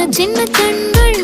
சின்ன சின்ன கண்கள்